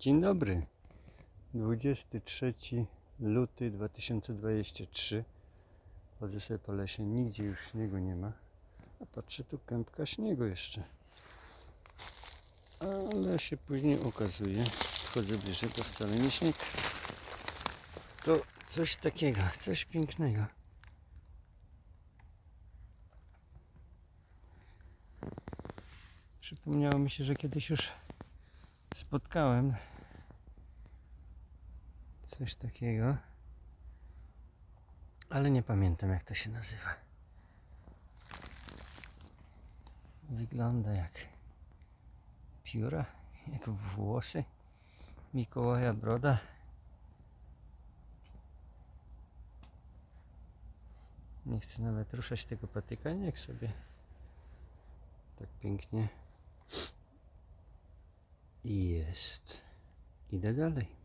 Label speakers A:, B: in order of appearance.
A: Dzień dobry. 23 luty 2023. Chodzę sobie po lesie, nigdzie już śniegu nie ma. A patrzę, tu kępka śniegu jeszcze. Ale się później okazuje, wchodzę bliżej, to wcale nie śnieg. To coś takiego, coś pięknego. Przypomniało mi się, że kiedyś już spotkałem coś takiego, ale nie pamiętam jak to się nazywa. Wygląda jak pióra, jak włosy Mikołaja Broda. Nie chcę nawet ruszać tego patyka, niech sobie tak pięknie i jest. Idę dalej.